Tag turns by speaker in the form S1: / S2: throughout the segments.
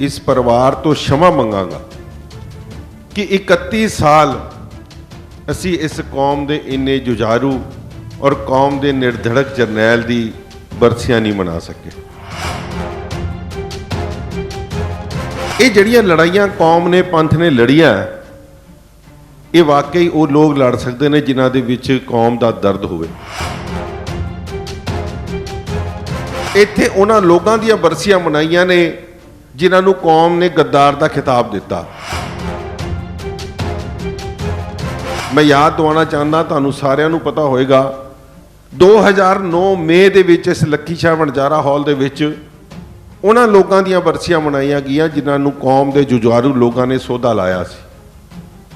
S1: ਇਸ ਪਰਿਵਾਰ ਤੋਂ ਸ਼ਮਾ ਮੰਗਾਗਾ ਕਿ 31 ਸਾਲ ਅਸੀਂ ਇਸ ਕੌਮ ਦੇ ਇੰਨੇ ਜੁਝਾਰੂ ਔਰ ਕੌਮ ਦੇ ਨਿਰਧੜਕ ਜਰਨੈਲ ਦੀ ਬਰਸੀਆਂ ਨਹੀਂ ਮਨਾ ਸਕੇ। ਇਹ ਜਿਹੜੀਆਂ ਲੜਾਈਆਂ ਕੌਮ ਨੇ, ਪੰਥ ਨੇ ਲੜੀਆਂ, ਇਹ ਵਾਕਈ ਉਹ ਲੋਕ ਲੜ ਸਕਦੇ ਨੇ ਜਿਨ੍ਹਾਂ ਦੇ ਵਿੱਚ ਕੌਮ ਦਾ ਦਰਦ ਹੋਵੇ। ਇੱਥੇ ਉਹਨਾਂ ਲੋਕਾਂ ਦੀਆਂ ਬਰਸੀਆਂ ਮਨਾਈਆਂ ਨੇ ਜਿਨ੍ਹਾਂ ਨੂੰ ਕੌਮ ਨੇ ਗੱਦਾਰ ਦਾ ਖਿਤਾਬ ਦਿੱਤਾ। ਮੈਂ ਯਾਦ ਦਿਵਾਉਣਾ ਚਾਹੁੰਦਾ, ਤੁਹਾਨੂੰ ਸਾਰਿਆਂ ਨੂੰ ਪਤਾ ਹੋਵੇਗਾ 2009 ਮਈ ਦੇ ਵਿੱਚ ਇਸ ਲੱਖੀ ਸ਼ਾਹ ਵਣਜਾਰਾ ਹਾਲ ਦੇ ਵਿੱਚ ਉਹਨਾਂ ਲੋਕਾਂ ਦੀਆਂ ਬਰਸੀਆਂ ਮਨਾਈਆਂ ਗਈਆਂ, ਜਿਨ੍ਹਾਂ ਨੂੰ ਕੌਮ ਦੇ ਜੁਝਾਰੂ ਲੋਕਾਂ ਨੇ ਸੋਧਾ ਲਾਇਆ ਸੀ।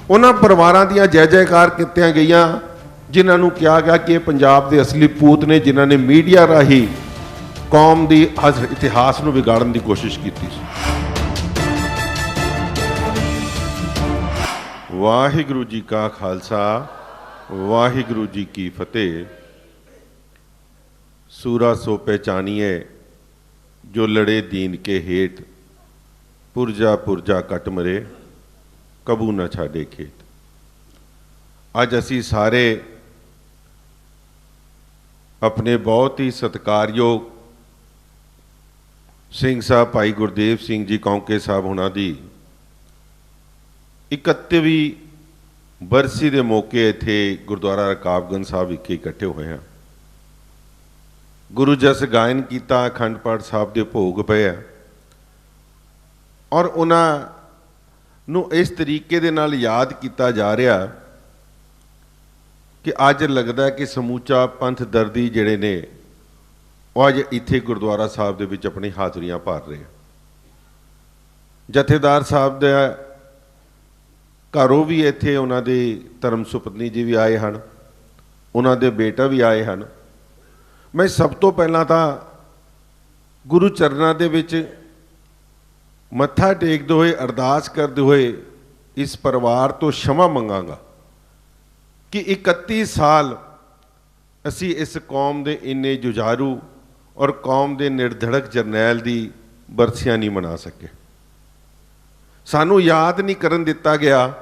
S1: ਉਹਨਾਂ ਪਰਿਵਾਰਾਂ ਦੀਆਂ ਜੈ ਜੈਕਾਰ ਕੀਤੀਆਂ ਗਈਆਂ, ਜਿਨ੍ਹਾਂ ਨੂੰ ਕਿਹਾ ਗਿਆ ਕਿ ਇਹ ਪੰਜਾਬ ਦੇ ਅਸਲੀ ਪੂਤ ਨੇ, ਜਿਨ੍ਹਾਂ ਨੇ ਮੀਡੀਆ ਰਾਹੀਂ ਕੌਮ ਦੀ ਹਸ- ਇਤਿਹਾਸ ਨੂੰ ਵਿਗਾੜਨ ਦੀ ਕੋਸ਼ਿਸ਼ ਕੀਤੀ ਸੀ। ਵਾਹਿਗੁਰੂ ਜੀ ਕਾ ਖਾਲਸਾ, ਵਾਹਿਗੁਰੂ ਜੀ ਕੀ ਫਤਿਹ। ਸੂਰਾ ਸੋ ਪਹਿਚਾਨੀਏ ਜੋ ਲੜੇ ਦੀਨ ਕੇ ਹੇਠ ਪੁਰਜਾ ਪੁਰਜਾ ਕਟ ਮਰੇ, ਕਬੂ ਨਾ ਛਾੜੇ ਖੇਤ। ਅੱਜ ਅਸੀਂ ਸਾਰੇ ਆਪਣੇ ਬਹੁਤ ਹੀ ਸਤਿਕਾਰਯੋਗ ਸਿੰਘ ਸਾਹਿਬ, ਭਾਈ ਗੁਰਦੇਵ ਸਿੰਘ ਜੀ, ਕੌਂਕੇ ਸਾਹਿਬ ਹੁਣਾਂ ਦੀ 31ਵੀਂ ਬਰਸੀ ਦੇ ਮੌਕੇ ਇੱਥੇ ਗੁਰਦੁਆਰਾ ਰਕਾਬਗੰਜ ਸਾਹਿਬ ਵਿਖੇ ਇਕੱਠੇ ਹੋਏ ਹਾਂ। ਗੁਰੂ ਜਸ ਗਾਇਨ ਕੀਤਾ, ਅਖੰਡ ਪਾਠ ਸਾਹਿਬ ਦੇ ਭੋਗ ਪਏ ਆ। ਔਰ ਉਹਨਾਂ ਨੂੰ ਇਸ ਤਰੀਕੇ ਦੇ ਨਾਲ ਯਾਦ ਕੀਤਾ ਜਾ ਰਿਹਾ ਕਿ ਅੱਜ ਲੱਗਦਾ ਕਿ ਸਮੂਚਾ ਪੰਥ ਦਰਦੀ ਜਿਹੜੇ ਨੇ ਉਹ ਅੱਜ ਇੱਥੇ ਗੁਰਦੁਆਰਾ ਸਾਹਿਬ ਦੇ ਵਿੱਚ ਆਪਣੀ ਹਾਜ਼ਰੀਆਂ ਭਰ ਰਹੇ ਜਥੇਦਾਰ ਸਾਹਿਬ ਦਾ ਘਰੋਂ ਵੀ ਇੱਥੇ ਉਹਨਾਂ ਦੇ ਧਰਮ ਸੁਪਤਨੀ ਜੀ ਵੀ ਆਏ ਹਨ, ਉਹਨਾਂ ਦੇ ਬੇਟਾ ਵੀ ਆਏ ਹਨ। ਮੈਂ ਸਭ ਤੋਂ ਪਹਿਲਾਂ ਤਾਂ ਗੁਰੂ ਚਰਨਾਂ ਦੇ ਵਿੱਚ ਮੱਥਾ ਟੇਕਦੇ ਹੋਏ, ਅਰਦਾਸ ਕਰਦੇ ਹੋਏ ਇਸ ਪਰਿਵਾਰ ਤੋਂ ਸ਼ਮਾ ਮੰਗਾਂਗਾ ਕਿ 31 ਸਾਲ ਅਸੀਂ ਇਸ ਕੌਮ ਦੇ ਇੰਨੇ ਜੁਝਾਰੂ ਔਰ ਕੌਮ ਦੇ ਨਿਰਧੜਕ ਜਰਨੈਲ ਦੀ ਬਰਸੀਆਂ ਨਹੀਂ ਮਨਾ ਸਕੇ। ਸਾਨੂੰ ਯਾਦ ਨਹੀਂ ਕਰਨ ਦਿੱਤਾ ਗਿਆ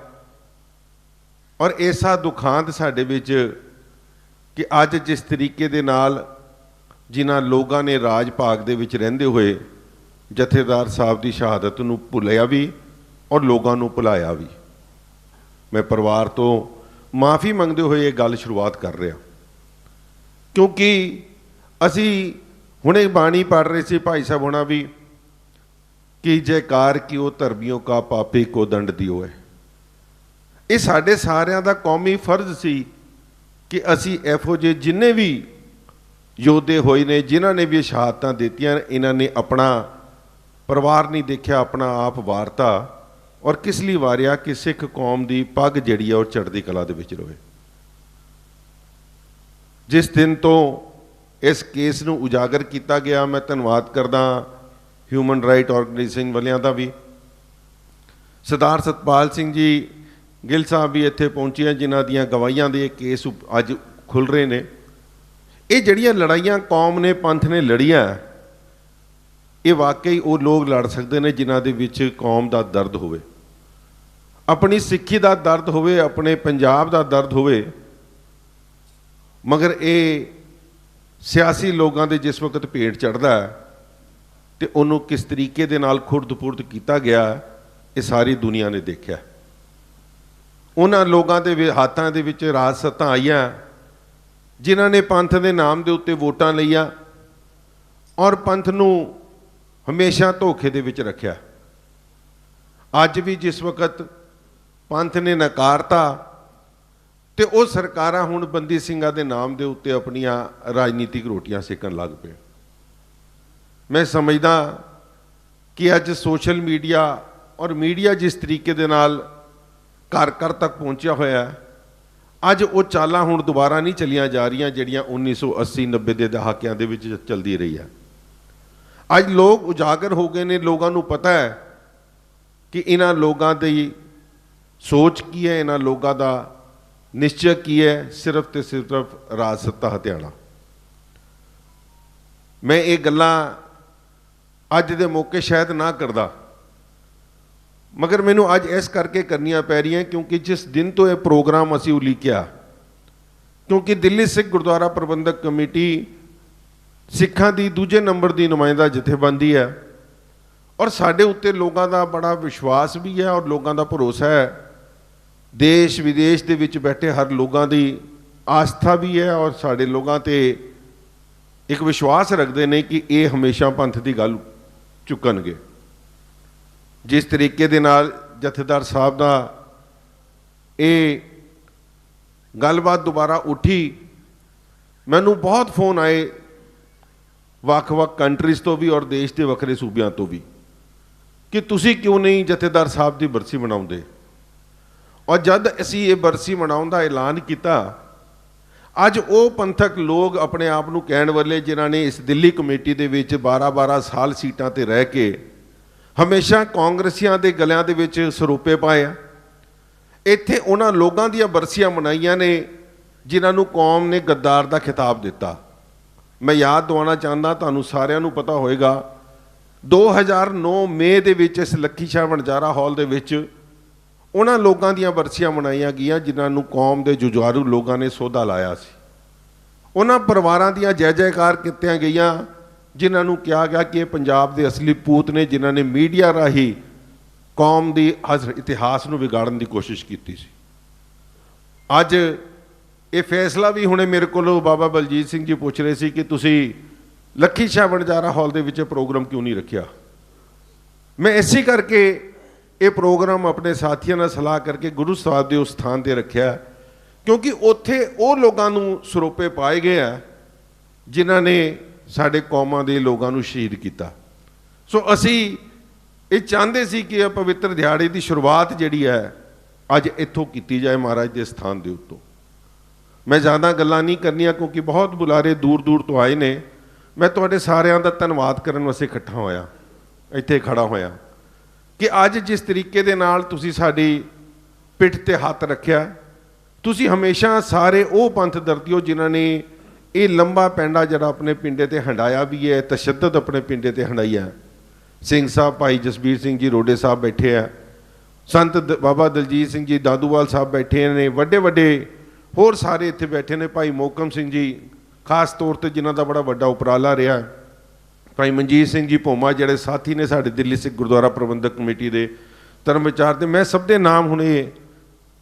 S1: ਔਰ ਐਸਾ ਦੁਖਾਂਤ ਸਾਡੇ ਵਿੱਚ ਕਿ ਅੱਜ ਜਿਸ ਤਰੀਕੇ ਦੇ ਨਾਲ ਜਿਨ੍ਹਾਂ ਲੋਕਾਂ ਨੇ ਰਾਜ ਭਾਗ ਦੇ ਵਿੱਚ ਰਹਿੰਦੇ ਹੋਏ ਜਥੇਦਾਰ ਸਾਹਿਬ ਦੀ ਸ਼ਹਾਦਤ ਨੂੰ ਭੁੱਲਿਆ ਵੀ ਔਰ ਲੋਕਾਂ ਨੂੰ ਭੁਲਾਇਆ ਵੀ। ਮੈਂ ਪਰਿਵਾਰ ਤੋਂ ਮਾਫੀ ਮੰਗਦੇ ਹੋਏ ਇਹ ਗੱਲ ਸ਼ੁਰੂਆਤ ਕਰ ਰਿਹਾ। ਕਿਉਂਕਿ ਅਸੀਂ ਹੁਣੇ ਬਾਣੀ ਪੜ ਰਹੇ ਸੀ ਭਾਈ ਸਾਹਿਬ ਹੋਣਾ ਵੀ ਕਿ ਜੈਕਾਰ ਕਿਉ ਧਰਮਿਓ ਕਾ ਪਾਪੀ ਕੋ ਦੰਡ ਦਿਓ ਹੈ। ਇਹ ਸਾਡੇ ਸਾਰਿਆਂ ਦਾ ਕੌਮੀ ਫਰਜ਼ ਸੀ ਕਿ ਅਸੀਂ ਇਹੋ ਜਿਹੇ ਜਿੰਨੇ ਵੀ ਯੋਧੇ ਹੋਏ ਨੇ, ਜਿਨ੍ਹਾਂ ਨੇ ਵੀ ਸ਼ਹਾਦਤਾਂ ਦਿੱਤੀਆਂ ਇਹਨਾਂ ਨੇ ਆਪਣਾ ਪਰਿਵਾਰ ਨਹੀਂ ਦੇਖਿਆ, ਆਪਣਾ ਆਪ ਵਾਰਤਾ ਔਰ ਕਿਸ ਲਈ ਵਾਰਿਆ ਕਿ ਸਿੱਖ ਕੌਮ ਦੀ ਪੱਗ ਜਿਹੜੀ ਆ ਉਹ ਚੜ੍ਹਦੀ ਕਲਾ ਦੇ ਵਿੱਚ ਰਹੇ ਜਿਸ ਦਿਨ ਤੋਂ ਇਸ ਕੇਸ ਨੂੰ ਉਜਾਗਰ ਕੀਤਾ ਗਿਆ। ਮੈਂ ਧੰਨਵਾਦ ਕਰਦਾ ਹਿਊਮਨ ਰਾਈਟ ਆਰਗੇਨਾਈਜੇਸ਼ਨ ਵਾਲਿਆਂ ਦਾ ਵੀ। ਸਰਦਾਰ ਸਤਪਾਲ ਸਿੰਘ ਜੀ ਗਿੱਲ ਸਾਹਿਬ ਵੀ ਇੱਥੇ ਪਹੁੰਚੇ ਜਿਨ੍ਹਾਂ ਦੀਆਂ ਗਵਾਹੀਆਂ ਦੇ ਕੇਸ ਉਪ- ਅੱਜ ਖੁੱਲ ਰਹੇ ਨੇ। ਇਹ ਜਿਹੜੀਆਂ ਲੜਾਈਆਂ ਕੌਮ ਨੇ, ਪੰਥ ਨੇ ਲੜੀਆਂ, ਇਹ ਵਾਕਈ ਉਹ ਲੋਕ ਲੜ ਸਕਦੇ ਨੇ ਜਿਨ੍ਹਾਂ ਦੇ ਵਿੱਚ ਕੌਮ ਦਾ ਦਰਦ ਹੋਵੇ। ਆਪਣੀ ਸਿੱਖੀ ਦਾ ਦਰਦ ਹੋਵੇ, ਆਪਣੇ ਪੰਜਾਬ ਦਾ ਦਰਦ ਹੋਵੇ, ਮਗਰ ਇਹ ਸਿਆਸੀ ਲੋਕਾਂ ਦੇ ਜਿਸ ਵਕਤ ਭੇਟ ਚੜਦਾ ਹੈ ਤੇ ਉਹਨੂੰ ਕਿਸ ਤਰੀਕੇ ਦੇ ਨਾਲ ਖੁਰਦ-ਪੁਰਦ ਕੀਤਾ ਗਿਆ, ਇਹ ਸਾਰੀ ਦੁਨੀਆ ਨੇ ਦੇਖਿਆ। ਉਹਨਾਂ ਲੋਕਾਂ ਦੇ ਵੀ, ਹੱਥਾਂ ਦੇ ਵਿੱਚ ਰਾਜ ਸੱਤਾਂ ਆਈਆਂ, ਜਿਨ੍ਹਾਂ ਨੇ ਪੰਥ ਦੇ ਨਾਮ ਦੇ ਉੱਤੇ ਵੋਟਾਂ ਲਈਆਂ ਔਰ ਪੰਥ ਨੂੰ ਹਮੇਸ਼ਾ ਧੋਖੇ ਦੇ ਵਿੱਚ ਰੱਖਿਆ। ਅੱਜ ਵੀ ਜਿਸ ਵਕਤ ਪੰਥ ਨੇ ਨਕਾਰਤਾ ਤੇ ਉਹ ਸਰਕਾਰਾਂ ਹੁਣ ਬੰਦੀ ਸਿੰਘਾਂ ਦੇ ਨਾਮ ਦੇ ਉੱਤੇ ਆਪਣੀਆਂ ਰਾਜਨੀਤਿਕ ਰੋਟੀਆਂ ਸੇਕਣ ਲੱਗ ਪਏ। ਮੈਂ ਸਮਝਦਾ ਕਿ ਅੱਜ ਸੋਸ਼ਲ ਮੀਡੀਆ ਔਰ ਮੀਡੀਆ ਜਿਸ ਤਰੀਕੇ ਦੇ ਨਾਲ ਘਰ ਘਰ ਤੱਕ ਪਹੁੰਚਿਆ ਹੋਇਆ ਹੈ, ਅੱਜ ਉਹ ਚਾਲਾਂ ਹੁਣ ਦੁਬਾਰਾ ਨਹੀਂ ਚੱਲੀਆਂ ਜਾ ਰਹੀਆਂ ਜਿਹੜੀਆਂ 1980 90 ਦੇ ਦਹਾਕਿਆਂ ਦੇ ਵਿੱਚ ਚੱਲਦੀ ਰਹੀ ਹੈ। ਅੱਜ ਲੋਕ ਉਜਾਗਰ ਹੋ ਗਏ ਨੇ, ਲੋਕਾਂ ਨੂੰ ਪਤਾ ਹੈ ਕਿ ਇਹਨਾਂ ਲੋਕਾਂ ਦੀ ਸੋਚ ਕੀ ਹੈ, ਇਹਨਾਂ ਲੋਕਾਂ ਦਾ ਨਿਸ਼ਚੈ ਕੀ ਹੈ? ਸਿਰਫ ਤੇ ਸਿਰਫ ਰਾਜ ਸੱਤਾ ਹਥਿਆਣਾ ਮੈਂ ਇਹ ਗੱਲਾਂ ਅੱਜ ਦੇ ਮੌਕੇ ਸ਼ਾਇਦ ਨਾ ਕਰਦਾ। ਮਗਰ ਮੈਨੂੰ ਅੱਜ ਇਸ ਕਰਕੇ ਕਰਨੀਆਂ ਪੈ ਰਹੀਆਂ ਕਿਉਂਕਿ ਜਿਸ ਦਿਨ ਤੋਂ ਇਹ ਪ੍ਰੋਗਰਾਮ ਅਸੀਂ ਉਲੀਕਿਆ, ਕਿਉਂਕਿ ਦਿੱਲੀ ਸਿੱਖ ਗੁਰਦੁਆਰਾ ਪ੍ਰਬੰਧਕ ਕਮੇਟੀ ਸਿੱਖਾਂ ਦੀ ਦੂਜੇ ਨੰਬਰ ਦੀ ਨੁਮਾਇੰਦਾ ਜਥੇਬੰਦੀ ਹੈ। ਔਰ ਸਾਡੇ ਉੱਤੇ ਲੋਕਾਂ ਦਾ ਬੜਾ ਵਿਸ਼ਵਾਸ ਵੀ ਹੈ ਔਰ ਲੋਕਾਂ ਦਾ ਭਰੋਸਾ ਹੈ ਦੇਸ਼ ਵਿਦੇਸ਼ ਦੇ ਵਿੱਚ ਬੈਠੇ ਹਰ ਲੋਕਾਂ ਦੀ ਆਸਥਾ ਵੀ ਹੈ ਔਰ ਸਾਡੇ ਲੋਕਾਂ ਤੇ ਇੱਕ ਵਿਸ਼ਵਾਸ ਰੱਖਦੇ ਨੇ ਕਿ ਇਹ ਹਮੇਸ਼ਾ ਪੰਥ ਦੀ ਗੱਲ ਚੁੱਕਣਗੇ। ਜਿਸ ਤਰੀਕੇ ਦੇ ਨਾਲ ਜਥੇਦਾਰ ਸਾਹਿਬ ਦਾ ਇਹ ਗੱਲਬਾਤ ਦੁਬਾਰਾ ਉੱਠੀ, ਮੈਨੂੰ ਬਹੁਤ ਫੋਨ ਆਏ ਵੱਖ-ਵੱਖ ਕੰਟਰੀਜ਼ ਤੋਂ ਵੀ ਔਰ ਦੇਸ਼ ਦੇ ਵੱਖਰੇ ਸੂਬਿਆਂ ਤੋਂ ਵੀ ਕਿ ਤੁਸੀਂ ਕਿਉਂ ਨਹੀਂ ਜਥੇਦਾਰ ਸਾਹਿਬ ਦੀ ਬਰਸੀ ਮਨਾਉਂਦੇ? ਔਰ ਜਦ ਅਸੀਂ ਇਹ ਬਰਸੀ ਮਨਾਉਣ ਦਾ ਐਲਾਨ ਕੀਤਾ, ਅੱਜ ਉਹ ਪੰਥਕ ਲੋਕ ਆਪਣੇ ਆਪ ਨੂੰ ਕਹਿਣ ਵਾਲੇ ਜਿਨ੍ਹਾਂ ਨੇ ਇਸ ਦਿੱਲੀ ਕਮੇਟੀ ਦੇ ਵਿੱਚ 12-12 ਸਾਲ ਸੀਟਾਂ ਤੇ ਰਹਿ ਕੇ ਹਮੇਸ਼ਾ ਕਾਂਗਰਸੀਆਂ ਦੇ ਗਲਿਆਂ ਦੇ ਵਿੱਚ ਸਰੂਪੇ ਪਾਏ ਆ। ਇੱਥੇ ਉਹਨਾਂ ਲੋਕਾਂ ਦੀਆਂ ਬਰਸੀਆਂ ਮਨਾਈਆਂ ਨੇ, ਜਿਨ੍ਹਾਂ ਨੂੰ ਕੌਮ ਨੇ ਗੱਦਾਰ ਦਾ ਖਿਤਾਬ ਦਿੱਤਾ। ਮੈਂ ਯਾਦ ਦਿਵਾਉਣਾ ਚਾਹੁੰਦਾ, ਤੁਹਾਨੂੰ ਸਾਰਿਆਂ ਨੂੰ ਪਤਾ ਹੋਵੇਗਾ 2009 ਮਈ ਦੇ ਵਿੱਚ ਇਸ ਲੱਖੀ ਸ਼ਾਹ ਵਣਜਾਰਾ ਹਾਲ ਦੇ ਵਿੱਚ ਉਹਨਾਂ ਲੋਕਾਂ ਦੀਆਂ ਬਰਸੀਆਂ ਮਨਾਈਆਂ ਗਈਆਂ ਜਿਨ੍ਹਾਂ ਨੂੰ ਕੌਮ ਦੇ ਜੁਝਾਰੂ ਲੋਕਾਂ ਨੇ ਸੋਧਾ ਲਾਇਆ ਸੀ। ਉਹਨਾਂ ਪਰਿਵਾਰਾਂ ਦੀਆਂ ਜੈ ਜੈਕਾਰ ਕੀਤੀਆਂ ਗਈਆਂ ਜਿਨ੍ਹਾਂ ਨੂੰ ਕਿਹਾ ਗਿਆ ਕਿ ਇਹ ਪੰਜਾਬ ਦੇ ਅਸਲੀ ਪੂਤ ਨੇ ਜਿਨ੍ਹਾਂ ਨੇ ਮੀਡੀਆ ਰਾਹੀਂ ਕੌਮ ਦੀ ਹਜ਼- ਇਤਿਹਾਸ ਨੂੰ ਵਿਗਾੜਨ ਦੀ ਕੋਸ਼ਿਸ਼ ਕੀਤੀ ਸੀ। ਅੱਜ ਇਹ ਫੈਸਲਾ ਵੀ ਹੁਣੇ ਮੇਰੇ ਕੋਲੋਂ ਬਾਬਾ ਬਲਜੀਤ ਸਿੰਘ ਜੀ ਪੁੱਛ ਰਹੇ ਸੀ ਕਿ ਤੁਸੀਂ ਲੱਖੀ ਸ਼ਾਹ ਵਣਜਾਰਾ ਹਾਲ ਦੇ ਵਿੱਚ ਇਹ ਪ੍ਰੋਗਰਾਮ ਕਿਉਂ ਨਹੀਂ ਰੱਖਿਆ? ਮੈਂ ਇਸੇ ਕਰਕੇ ਇਹ ਪ੍ਰੋਗਰਾਮ ਆਪਣੇ ਸਾਥੀਆਂ ਨਾਲ ਸਲਾਹ ਕਰਕੇ ਗੁਰੂ ਸਾਹਿਬ ਦੇ ਉਸ ਸਥਾਨ ਤੇ ਰੱਖਿਆ ਕਿਉਂਕਿ ਉੱਥੇ ਉਹ ਲੋਕਾਂ ਨੂੰ ਸਰੋਪੇ ਪਾਏ ਗਏ ਆ, ਜਿਨ੍ਹਾਂ ਨੇ ਸਾਡੇ ਕੌਮਾਂ ਦੇ ਲੋਕਾਂ ਨੂੰ ਸ਼ਹੀਦ ਕੀਤਾ। ਸੋ ਅਸੀਂ ਇਹ ਚਾਹੁੰਦੇ ਸੀ ਕਿ ਇਹ ਪਵਿੱਤਰ ਦਿਹਾੜੇ ਦੀ ਸ਼ੁਰੂਆਤ ਜਿਹੜੀ ਹੈ, ਅੱਜ ਇੱਥੋਂ ਕੀਤੀ ਜਾਏ ਮਹਾਰਾਜ ਦੇ ਸਥਾਨ ਦੇ ਉੱਤੋਂ। ਮੈਂ ਜ਼ਿਆਦਾ ਗੱਲਾਂ ਨਹੀਂ ਕਰਨੀਆਂ ਕਿਉਂਕਿ ਬਹੁਤ ਬੁਲਾਰੇ ਦੂਰ ਦੂਰ ਤੋਂ ਆਏ ਨੇ। ਮੈਂ ਤੁਹਾਡੇ ਸਾਰਿਆਂ ਦਾ ਧੰਨਵਾਦ ਕਰਨ ਵਾਸਤੇ ਇਕੱਠਾ ਹੋਇਆ, ਇੱਥੇ ਖੜਾ ਹੋਇਆ। ਕਿ ਅੱਜ ਜਿਸ ਤਰੀਕੇ ਦੇ ਨਾਲ ਤੁਸੀਂ ਸਾਡੀ ਪਿੱਠ ਤੇ ਹੱਥ ਰੱਖਿਆ, ਤੁਸੀਂ ਹਮੇਸ਼ਾ ਸਾਰੇ ਉਹ ਪੰਥ ਦਰਦੀਓ ਜਿਨ੍ਹਾਂ ਨੇ ਇਹ ਲੰਬਾ ਪੈਂਡਾ ਜਿਹੜਾ ਆਪਣੇ ਪਿੰਡੇ ਤੇ ਹੰਡਾਇਆ ਵੀ ਹੈ, ਤਸ਼ੱਦਦ ਆਪਣੇ ਪਿੰਡੇ ਤੇ ਹੰਡਾਇਆ ਸਿੰਘ ਸਾਹਿਬ ਭਾਈ ਜਸਬੀਰ ਸਿੰਘ ਜੀ ਰੋਡੇ ਸਾਹਿਬ ਬੈਠੇ ਆ, ਸੰਤ ਦ- ਬਾਬਾ ਦਲਜੀਤ ਸਿੰਘ ਜੀ ਦਾਦੂਵਾਲ ਸਾਹਿਬ ਬੈਠੇ ਨੇ ਵੱਡੇ ਵੱਡੇ ਹੋਰ ਸਾਰੇ ਇੱਥੇ ਬੈਠੇ ਨੇ, ਭਾਈ ਮੋਕਮ ਸਿੰਘ ਜੀ, ਖਾਸ ਤੌਰ ਤੇ ਜਿਨ੍ਹਾਂ ਦਾ ਬੜਾ ਵੱਡਾ ਉਪਰਾਲਾ ਰਿਹਾ। ਭਾਈ ਮਨਜੀਤ ਸਿੰਘ ਜੀ ਭੋਮਾ ਜਿਹੜੇ ਸਾਥੀ ਨੇ ਸਾਡੇ ਦਿੱਲੀ ਸਿੱਖ ਗੁਰਦੁਆਰਾ ਪ੍ਰਬੰਧਕ ਕਮੇਟੀ ਦੇ ਧਰਮ ਵਿਚਾਰ ਦੇ ਮੈਂ ਸਭ ਦੇ ਨਾਮ ਹੁਣੇ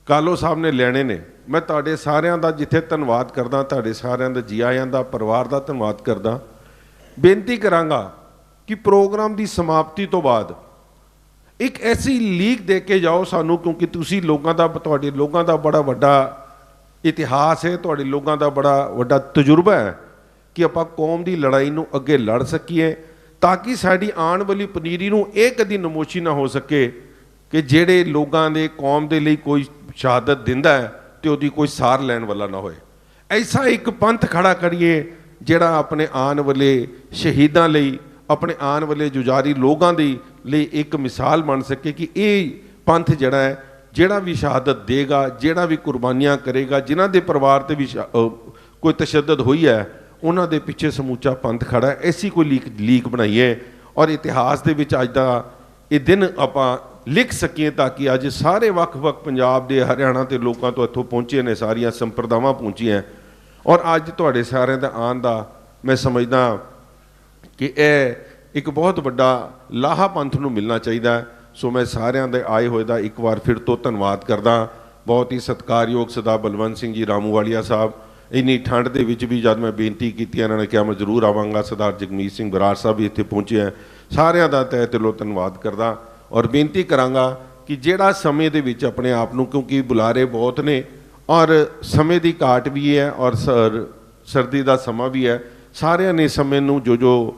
S1: ਕਾਲੋ ਸਾਹਿਬ ਨੇ ਲੈਣੇ ਨੇ। ਮੈਂ ਤੁਹਾਡੇ ਸਾਰਿਆਂ ਦਾ ਜਿੱਥੇ ਧੰਨਵਾਦ ਕਰਦਾ, ਤੁਹਾਡੇ ਸਾਰਿਆਂ ਦਾ ਜੀ ਆਇਆਂ ਦਾ, ਪਰਿਵਾਰ ਦਾ ਧੰਨਵਾਦ ਕਰਦਾ। ਬੇਨਤੀ ਕਰਾਂਗਾ ਕਿ ਪ੍ਰੋਗਰਾਮ ਦੀ ਸਮਾਪਤੀ ਤੋਂ ਬਾਅਦ ਇੱਕ ਐਸੀ ਲੀਕ ਦੇ ਕੇ ਜਾਓ ਸਾਨੂੰ, ਕਿਉਂਕਿ ਤੁਸੀਂ ਲੋਕਾਂ ਦਾ, ਤੁਹਾਡੇ ਲੋਕਾਂ ਦਾ ਬੜਾ ਵੱਡਾ ਇਤਿਹਾਸ ਹੈ, ਤੁਹਾਡੇ ਲੋਕਾਂ ਦਾ ਬੜਾ ਵੱਡਾ ਤਜਰਬਾ ਹੈ। ਕਿ ਆਪਾਂ ਕੌਮ ਦੀ ਲੜਾਈ ਨੂੰ ਅੱਗੇ ਲੜ ਸਕੀਏ ਤਾਂ ਕਿ ਸਾਡੀ ਆਉਣ ਵਾਲੀ ਪਨੀਰੀ ਨੂੰ ਇਹ ਕਦੀ ਨਮੋਸ਼ੀ ਨਾ ਹੋ ਸਕੇ ਕਿ ਜਿਹੜੇ ਲੋਕਾਂ ਦੇ ਕੌਮ ਦੇ ਲਈ ਕੋਈ ਸ਼ਹਾਦਤ ਦਿੰਦਾ ਹੈ ਤੇ ਉਹਦੀ ਕੋਈ ਸਾਰ ਲੈਣ ਵਾਲਾ ਨਾ ਹੋਏ। ਐਸਾ ਇੱਕ ਪੰਥ ਖੜਾ ਕਰੀਏ ਜਿਹੜਾ ਆਪਣੇ ਆਉਣ ਵਾਲੇ ਸ਼ਹੀਦਾਂ ਲਈ, ਆਪਣੇ ਆਉਣ ਵਾਲੇ ਜੁਝਾਰੀ ਲੋਕਾਂ ਦੀ ਲਈ ਇੱਕ ਮਿਸਾਲ ਬਣ ਸਕੇ ਕਿ ਇਹ ਪੰਥ ਜਿਹੜਾ ਹੈ, ਜਿਹੜਾ ਵੀ ਸ਼ਹਾਦਤ ਦੇਗਾ, ਜਿਹੜਾ ਵੀ ਕੁਰਬਾਨੀਆਂ ਕਰੇਗਾ, ਜਿਨ੍ਹਾਂ ਦੇ ਪਰਿਵਾਰ ਤੇ ਵੀ ਸ਼ਾ- ਕੋਈ ਤਸ਼ੱਦਦ ਹੋਈ ਹੈ ਉਹਨਾਂ ਦੇ ਪਿੱਛੇ ਸਮੂਚਾ ਪੰਥ ਖੜਾ ਹੈ। ਐਸੀ ਕੋਈ ਲੀਕ ਲੀਕ ਬਣਾਈਏ ਔਰ ਇਤਿਹਾਸ ਦੇ ਵਿੱਚ ਅੱਜ ਦਾ ਇਹ ਦਿਨ ਆਪਾਂ ਲਿਖ ਸਕੀਏ ਤਾਂ ਕਿ ਅੱਜ ਸਾਰੇ ਵੱਖ-ਵੱਖ ਪੰਜਾਬ ਦੇ, ਹਰਿਆਣਾ ਤੇ ਲੋਕਾਂ ਤੋਂ ਇੱਥੋਂ ਪਹੁੰਚੇ ਨੇ, ਸਾਰੀਆਂ ਸੰਪਰਦਾਵਾਂ ਪਹੁੰਚੀਆਂ ਔਰ ਅੱਜ ਤੁਹਾਡੇ ਸਾਰਿਆਂ ਦਾ ਆਉਣ ਦਾ ਮੈਂ ਸਮਝਦਾ ਕਿ ਇਹ ਇੱਕ ਬਹੁਤ ਵੱਡਾ ਲਾਹਾ ਪੰਥ ਨੂੰ ਮਿਲਣਾ ਚਾਹੀਦਾ ਸੋ ਮੈਂ ਸਾਰਿਆਂ ਦੇ ਆਏ ਹੋਏ ਦਾ ਇੱਕ ਵਾਰ ਫਿਰ ਤੋਂ ਧੰਨਵਾਦ ਕਰਦਾ। ਬਹੁਤ ਹੀ ਸਤਿਕਾਰਯੋਗ ਸਦਾ ਬਲਵੰਤ ਸਿੰਘ ਜੀ ਰਾਮੂ ਵਾਲੀਆ ਸਾਹਿਬ ਇੰਨੀ ਠੰਡ ਦੇ ਵਿੱਚ ਵੀ ਜਦ ਮੈਂ ਬੇਨਤੀ ਕੀਤੀ, ਇਹਨਾਂ ਨੇ ਕਿਹਾ ਮੈਂ ਜ਼ਰੂਰ ਆਵਾਂਗਾ। ਸਰਦਾਰ ਜਗਮੀਤ ਸਿੰਘ ਬਰਾੜ ਸਾਹਿਬ ਵੀ ਇੱਥੇ ਪਹੁੰਚੇ ਹੈ। ਸਾਰਿਆਂ ਦਾ ਤਹਿ ਦਿਲੋਂ ਧੰਨਵਾਦ ਕਰਦਾ ਔਰ ਬੇਨਤੀ ਕਰਾਂਗਾ ਕਿ ਜਿਹੜਾ ਸਮੇਂ ਦੇ ਵਿੱਚ ਆਪਣੇ ਆਪ ਨੂੰ, ਕਿਉਂਕਿ ਬੁਲਾਰੇ ਬਹੁਤ ਨੇ ਔਰ ਸਮੇਂ ਦੀ ਘਾਟ ਵੀ ਹੈ ਔਰ ਸਰ, ਸਰਦੀ ਦਾ ਸਮਾਂ ਵੀ ਹੈ, ਸਾਰਿਆਂ ਨੇ ਸਮੇਂ ਨੂੰ ਜੋ ਜੋ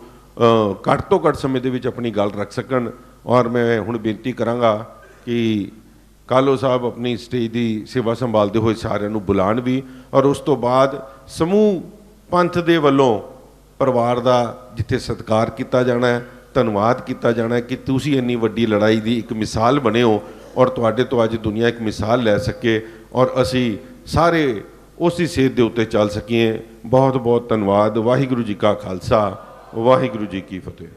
S1: ਘੱਟ ਤੋਂ ਘੱਟ ਸਮੇਂ ਦੇ ਵਿੱਚ ਆਪਣੀ ਗੱਲ ਰੱਖ ਸਕਣ ਔਰ ਮੈਂ ਹੁਣ ਬੇਨਤੀ ਕਰਾਂਗਾ ਕਿ ਕਾਲੋ ਸਾਹਿਬ ਆਪਣੀ ਸਟੇਜ ਦੀ ਸੇਵਾ ਸੰਭਾਲਦੇ ਹੋਏ ਸਾਰਿਆਂ ਨੂੰ ਬੁਲਾਣ ਵੀ ਔਰ ਉਸ ਤੋਂ ਬਾਅਦ ਸਮੂਹ ਪੰਥ ਦੇ ਵੱਲੋਂ ਪਰਿਵਾਰ ਦਾ ਜਿੱਥੇ ਸਤਿਕਾਰ ਕੀਤਾ ਜਾਣਾ ਹੈ, ਧੰਨਵਾਦ ਕੀਤਾ ਜਾਣਾ ਹੈ ਕਿ ਤੁਸੀਂ ਇੰਨੀ ਵੱਡੀ ਲੜਾਈ ਦੀ ਇੱਕ ਮਿਸਾਲ ਬਣੇ ਹੋ ਔਰ ਤੁਹਾਡੇ ਤੋਂ ਅੱਜ ਦੁਨੀਆ ਇੱਕ ਮਿਸਾਲ ਲੈ ਸਕੇ ਔਰ ਅਸੀਂ ਸਾਰੇ ਉਸੇ ਸੇਧ ਦੇ ਉੱਤੇ ਚੱਲ ਸਕੀਏ। ਬਹੁਤ ਬਹੁਤ ਧੰਨਵਾਦ। ਵਾਹਿਗੁਰੂ ਜੀ ਕਾ ਖਾਲਸਾ। ਵਾਹਿਗੁਰੂ ਜੀ ਕੀ ਫਤਿਹ।